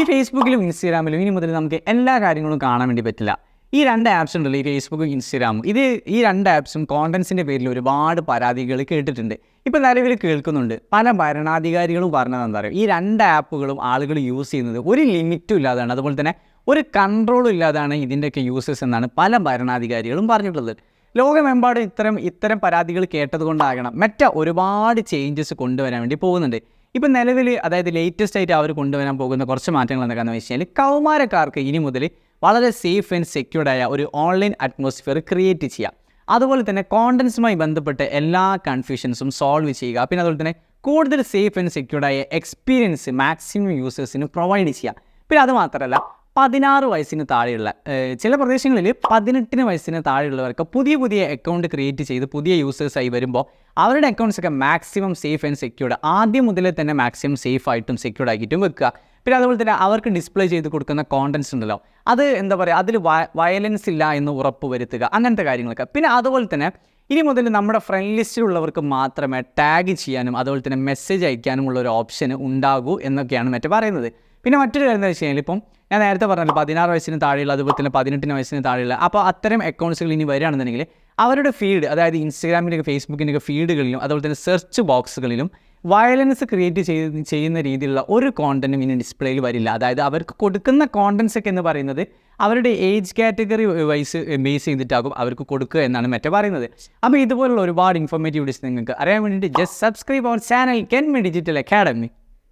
ഈ ഫേസ്ബുക്കിലും ഇൻസ്റ്റാഗ്രാമിലും ഇനി മുതൽ നമുക്ക് എല്ലാ കാര്യങ്ങളും കാണാൻ വേണ്ടി പറ്റില്ല. ഈ രണ്ട് ആപ്സ് ഉണ്ടല്ലോ ഈ ഫേസ്ബുക്കും ഇൻസ്റ്റാഗ്രാമും. ഇത് ഈ രണ്ട് ആപ്സും കോണ്ടൻസിന്റെ പേരിൽ ഒരുപാട് പരാതികൾ കേട്ടിട്ടുണ്ട്. ഇപ്പോൾ നിലവിൽ കേൾക്കുന്നുണ്ട് പല ഭരണാധികാരികളും പറഞ്ഞത് എന്താ പറയുക ഈ രണ്ട് ആപ്പുകളും ആളുകൾ യൂസ് ചെയ്യുന്നത് ഒരു ലിമിറ്റും ഇല്ലാതാണ് അതുപോലെ തന്നെ ഒരു കൺട്രോളും ഇല്ലാതാണ് ഇതിന്റെയൊക്കെ യൂസസ് എന്നാണ് പല ഭരണാധികാരികളും പറഞ്ഞിട്ടുള്ളത്. ലോകമെമ്പാടും ഇത്തരം ഇത്തരം പരാതികൾ കേട്ടതുകൊണ്ടാകണം മറ്റ ഒരുപാട് ചേഞ്ചസ് കൊണ്ടുവരാൻ വേണ്ടി പോകുന്നുണ്ട്. ഇപ്പം നിലവിൽ അതായത് ലേറ്റസ്റ്റ് ആയിട്ട് അവർ കൊണ്ടുവരാൻ പോകുന്ന കുറച്ച് മാറ്റങ്ങൾ എന്തൊക്കെയാണെന്ന് വെച്ച് കഴിഞ്ഞാൽ കൗമാരക്കാർക്ക് ഇനി മുതൽ വളരെ സേഫ് ആൻഡ് സെക്യൂർഡ് ആയ ഒരു ഓൺലൈൻ അറ്റ്മോസ്ഫിയർ ക്രിയേറ്റ് ചെയ്യാം. അതുപോലെ തന്നെ കോണ്ടൻസുമായി ബന്ധപ്പെട്ട് എല്ലാ കൺഫ്യൂഷൻസും സോൾവ് ചെയ്യുക. പിന്നെ അതുപോലെ തന്നെ കൂടുതൽ സേഫ് ആൻഡ് സെക്യൂർഡായ എക്സ്പീരിയൻസ് മാക്സിമം യൂസേഴ്സിന് പ്രൊവൈഡ് ചെയ്യുക പിന്നെ അത് മാത്രമല്ല പതിനാറ് വയസ്സിന് താഴെയുള്ള ചില പ്രദേശങ്ങളിൽ പതിനെട്ടിന് വയസ്സിന് താഴെയുള്ളവർക്ക് പുതിയ പുതിയ അക്കൗണ്ട് ക്രിയേറ്റ് ചെയ്ത് പുതിയ യൂസേഴ്സായി വരുമ്പോൾ അവരുടെ അക്കൗണ്ട്സ് ഒക്കെ മാക്സിമം സേഫ് ആൻഡ് സെക്യൂർഡ് ആദ്യം മുതലേ തന്നെ മാക്സിമം സേഫ് ആയിട്ടും സെക്യൂർഡ് ആക്കിയിട്ടും വെക്കുക. പിന്നെ അതുപോലെ തന്നെ അവർക്ക് ഡിസ്പ്ലേ ചെയ്ത് കൊടുക്കുന്ന കോണ്ടൻസ് ഉണ്ടല്ലോ അത് എന്താ പറയുക അതിൽ വയലൻസ് ഇല്ല എന്ന് ഉറപ്പ് വരുത്തുക അങ്ങനത്തെ കാര്യങ്ങളൊക്കെ. പിന്നെ അതുപോലെ തന്നെ ഇനി മുതൽ നമ്മുടെ ഫ്രണ്ട് ലിസ്റ്റിലുള്ളവർക്ക് മാത്രമേ ടാഗ് ചെയ്യാനും അതുപോലെ തന്നെ മെസ്സേജ് അയക്കാനുമുള്ള ഒരു ഓപ്ഷൻ ഉണ്ടാകൂ എന്നൊക്കെയാണ് മറ്റേ പറയുന്നത്. പിന്നെ മറ്റൊരു കാര്യം എന്താ വെച്ച് കഴിഞ്ഞാൽ ഇപ്പം ഞാൻ നേരത്തെ പറഞ്ഞല്ലോ പതിനാറ് വയസ്സിന് താഴെയുള്ള അതുപോലെ തന്നെ പതിനെട്ടിന് വയസ്സിന് താഴെയുള്ള അപ്പോൾ അത്തരം അക്കൗണ്ട്സുകൾ ഇനി വരികയാണെന്നുണ്ടെങ്കിൽ അവരുടെ ഫീഡ് അതായത് ഇൻസ്റ്റാഗ്രാമിന്റെയൊക്കെ ഫേസ്ബുക്കിന്റെയൊക്കെ ഫീഡുകളിലും അതുപോലെ തന്നെ സെർച്ച് ബോക്സുകളിലും വയലൻസ് ക്രിയേറ്റ് ചെയ്ത് ചെയ്യുന്ന രീതിയിലുള്ള ഒരു കോണ്ടന്റും ഇനി ഡിസ്പ്ലേയിൽ വരില്ല. അതായത് അവർക്ക് കൊടുക്കുന്ന കോണ്ടൻസ് ഒക്കെ എന്ന് പറയുന്നത് അവരുടെ ഏജ് കാറ്റഗറി വൈസ് ബേസ് ചെയ്തിട്ടാകും അവർക്ക് കൊടുക്കുക എന്നാണ് മറ്റേ പറയുന്നത്. അപ്പോൾ ഇതുപോലുള്ള ഒരുപാട് ഇൻഫോർമേറ്റീവ് ഡിസ് നിങ്ങൾക്ക് അറിയാൻ വേണ്ടിയിട്ട് just subscribe our channel Ken Me Digital Academy